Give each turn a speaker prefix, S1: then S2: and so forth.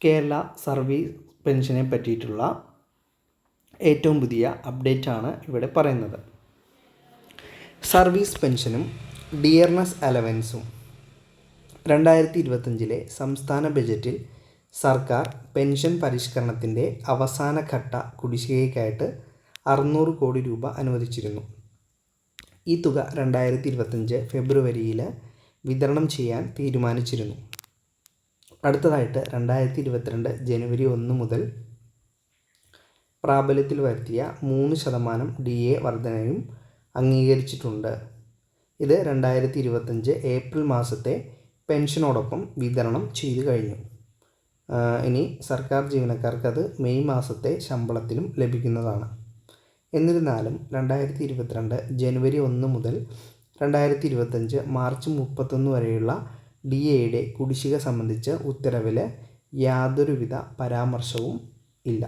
S1: Kerala service പെൻഷനെ പറ്റിയിട്ടുള്ള ഏറ്റവും പുതിയ അപ്ഡേറ്റ് ആണ് ഇവിടെ പറയുന്നത്. സർവീസ് പെൻഷനും ഡിയർനെസ് അലവൻസും രണ്ടായിരത്തി ഇരുപത്തഞ്ചിലെ സംസ്ഥാന ബജറ്റിൽ സർക്കാർ പെൻഷൻ പരിഷ്കരണത്തിന്റെ അവസാന ഘട്ട കുടിശ്ശികയ്ക്കായിട്ട് അറുന്നൂറ് കോടി രൂപ അനുവദിച്ചിരുന്നു. ഈ തുക രണ്ടായിരത്തി ഇരുപത്തഞ്ച് ഫെബ്രുവരിയിൽ വിതരണം ചെയ്യാൻ തീരുമാനിച്ചിരുന്നു. അടുത്തതായിട്ട് രണ്ടായിരത്തി ഇരുപത്തിരണ്ട് ജനുവരി ഒന്ന് മുതൽ പ്രാബല്യത്തിൽ വരുത്തിയ മൂന്ന് ശതമാനം ഡി എ വർധനയും അംഗീകരിച്ചിട്ടുണ്ട്. ഇത് രണ്ടായിരത്തി ഇരുപത്തഞ്ച് ഏപ്രിൽ മാസത്തെ പെൻഷനോടൊപ്പം വിതരണം ചെയ്തു കഴിഞ്ഞു. ഇനി സർക്കാർ ജീവനക്കാർക്ക് അത് മെയ് മാസത്തെ ശമ്പളത്തിലും ലഭിക്കുന്നതാണ്. എന്നിരുന്നാലും രണ്ടായിരത്തി ഇരുപത്തിരണ്ട് ജനുവരി ഒന്ന് മുതൽ രണ്ടായിരത്തി ഇരുപത്തഞ്ച് മാർച്ച് മുപ്പത്തൊന്ന് വരെയുള്ള ഡി എയുടെ കുടിശ്ശിക സംബന്ധിച്ച് ഉത്തരവിൽ യാതൊരുവിധ പരാമർശവും ഇല്ല.